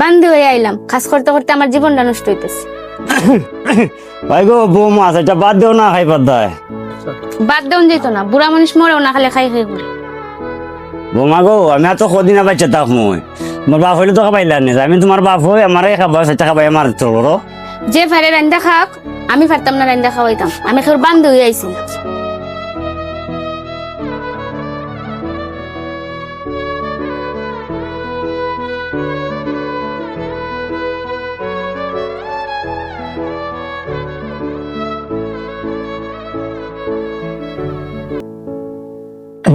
বান্ধি হয়ে আইলাম। কাজ করতে করতে আমার জীবনটা নষ্ট হইতেছে। ভাই গো বৌমা সেটা বাদ দেও না খাই পাতায় বাদ দেওয়া যেত না বুড়া মানুষ মরেও না খালে খাই খাই করে বৌমা গো আমি এত কদিন বাচ্চা থাক মই মোর বাপ হইলে তো খাবাইলা নি আমি তোমার বাপ হই আমার খাবা সেটা খাবাই আমার চলো যে ফারে রান্দা খাক আমি পারতাম না রান্দা খাওয়াইতাম। আমি খেয়ে বান্ধি হয়ে আইছি।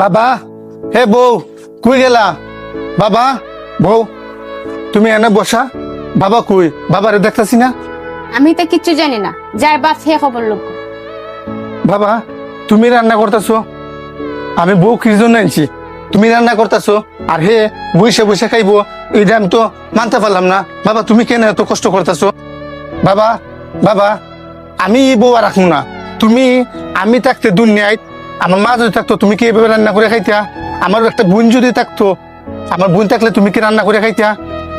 বাবা হে বউ কই গেলা? বাবা বউ তুমি এনে বসা। বাবা কই? বাবারে দেখতাছি না? আমি তো কিচ্ছু জানি না। যার বাপ হে খবর লোক। বাবা তুমি রান্না করতেছো? আমি বউ কি জন্য আনছি তুমি রান্না করতেছো? আর হে বসে বসে খাইবো? এটা আমি তো মানতে পারলাম না। বাবা তুমি কেন এত কষ্ট করতেছো? বাবা বাবা আমি এই বউ আর রাখব না। তুমি আমি থাকতে দুনিয়ায় আমার মা যদি থাকতো, তুমি কি এভাবে রান্না করে খাইতা? আমার একটা বোন যদি থাকতো, আমার বোন থাকলে তুমি কি রান্না করে খাইতা?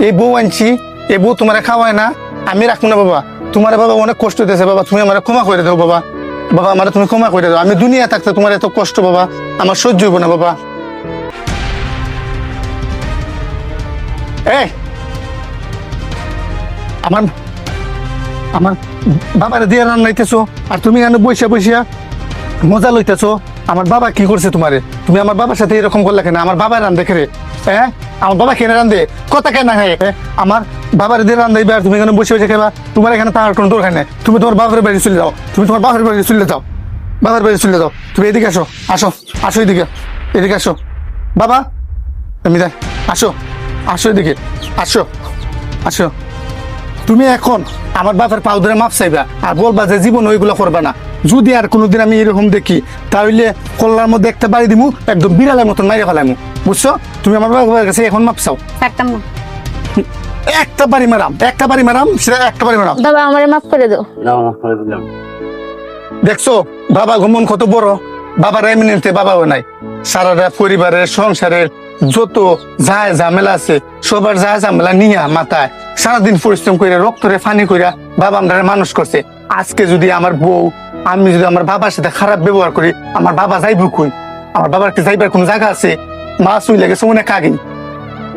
এই বউ আনছি, এই বউ তোমার খাওয়ায় না, আমি রাখব না, বাবা। তোমার বাবা অনেক কষ্ট দিতেছে বাবা। তুমি আমার ক্ষমা করে দাও, বাবা। বাবা, আমার তুমি ক্ষমা করে দাও। আমি দুনিয়া থাকতে তোমার এত কষ্ট, বাবা। আমার সহ্য হইব না, বাবা। এই! আমার আমার বাবার দিয়ে রান্নাইতেছো, আর তুমি এখানে বসে বসিয়া মজা লইতেছো? আমার বাবা কি করছে তোমারে? তুমি আমার বাবার সাথে এরকম করলে কেন? আমার বাবা রান্ধে খেরে। হ্যাঁ? আমার বাবা কেন রান্ধে? কথা কেন হ্যাঁ? আমার বাবার দিয়ে রান্ধাইবে আর তুমি এখানে বসে বসে খাবা? তোমার এখানে তার কোনো দরকার নেই। তুমি তোমার বাবার বাড়ি চলে যাও। তুমি তোমার বাবার বাড়ি চলে যাও। বাবার বাড়ি চলে যাও। তুমি এদিকে আসো। আসো। আসো এদিকে। এদিকে আসো। বাবা! তুমি দেখ আসো। আসো এদিকে। আসো। আসো। তুমি এখন আমার বাপের পাও ধরে মাপ চাইবা। আর বলবা যে জীবন ওইগুলো করবা না। যদি আর কোনোদিন আমি এরকম দেখি তাহলে কল্লার মধ্যে একটা বাড়ি দিমু একদম বিড়ালের মতন মাইরে ফেলামু। বুঝছ? তুমি আমার বাবার কাছে এখন মাপ চাও। পারতাম না একটা বাড়ি মারাম একটা বাড়ি মারাম সেটা একটা বাড়ি মারাম। বাবা আমার মাফ করে দাও। দেখছ বাবা ঘুমন কত বড়। বাবার এমনিতে বাবাও নাই। সারাটা পরিবারের সংসারের যত যা ঝামেলা আছে সবার যা ঝামেলা নিয়া মাথায় সারাদিন পরিশ্রম করে রক্তরে ফানি কইরা বাবা আমরা মানুষ করছে। আজকে যদি আমার বউ আমি যদি আমার বাবার সাথে খারাপ ব্যবহার করি, আমার বাবা যাইব কই? আমার বাবার কি যাইবার কোন জায়গা আছে? মা শুই লেগেছে অনেক আগে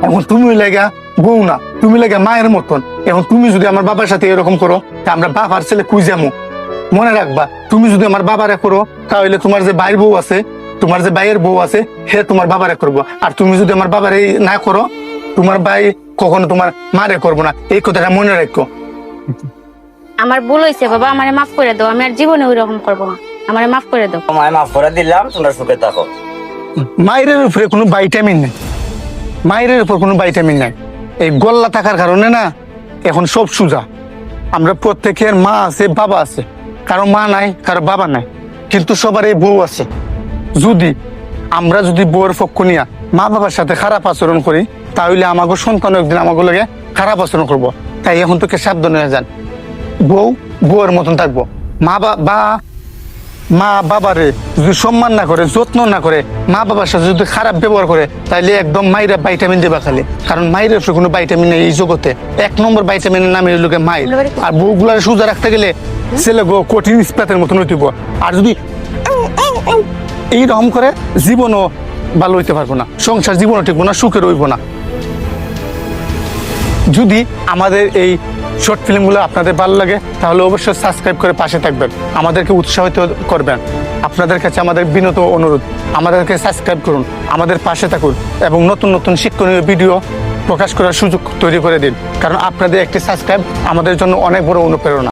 এখন তুমি লেগা বউ না, তুমি লেগা মায়ের মতন। এখন তুমি যদি আমার বাবার সাথে এরকম করো, তা আমরা বাবার ছেলে কুই যাব মনে রাখবা, তুমি যদি আমার বাবারে করো, তাহলে তোমার যে বাইর বউ আছে, তোমার যে বাইয়ের বউ আছে, হে তোমার বাবারে করব। আর তুমি যদি আমার বাবারে না করো, তোমার ভাই কখনো তোমার মারে করব না। এই কথাটা মনে রাখো। আমার ভুল হয়েছে বাবা আমারে মাফ করে দাও আমি আর জীবনে ওই রকম করব না। আমারে মাফ করে দাও। মায় মাফ করে দিলাম তোমরা সুখে থাকো। মায়ের উপরে কোনো ভাইটামিন নেই। মায়ের উপর কোনো ভাইটামিন নাই। এই গল্লা থাকার কারণে না এখন সব সুজা। আমরা প্রত্যেকের মা আছে বাবা আছে। কারও মা নাই কারও বাবা নাই। কিন্তু সবার এই বউ আছে। যদি আমরা যদি বউয়ের পক্ষ নিয়ে মা বাবার সাথে খারাপ আচরণ করি তাহলে আমাকে সন্তান একদিন আমাকে লাগে খারাপ আচরণ করব। তাই এখন তোকে সাবধান হয়ে যান। বউ বউয়ের মতন থাকব। মা বা মা বাবারে যদি সম্মান না করে যত্ন না করে মা বাবার সাথে যদি খারাপ ব্যবহার করে তাহলে একদম মাইরা ভাইটামিন দেবা খালি। কারণ মায়ের কোনো ভাইটামিন নেই এই জগতে। এক নম্বর ভাইটামিনের নাম লোকে মায়ের আর বউগুলার সোজা রাখতে গেলে ছেলে গো কঠিন ইস্পাতের মতন হইতেব আর যদি এইরকম করে জীবনও ভালো হইতে পারব না সংসার জীবনও টিকবো না সুখে রইব না। যদি আমাদের এই শর্ট ফিল্মগুলো আপনাদের ভালো লাগে, তাহলে অবশ্যই সাবস্ক্রাইব করে পাশে থাকবেন। আমাদেরকে উৎসাহিত করবেন। আপনাদের কাছে আমাদের বিনত অনুরোধ। আমাদেরকে সাবস্ক্রাইব করুন, আমাদের পাশে থাকুন এবং নতুন নতুন শিক্ষণীয় ভিডিও প্রকাশ করার সুযোগ তৈরি করে দিন। কারণ আপনাদের একটি সাবস্ক্রাইব আমাদের জন্য অনেক বড় অনুপ্রেরণা।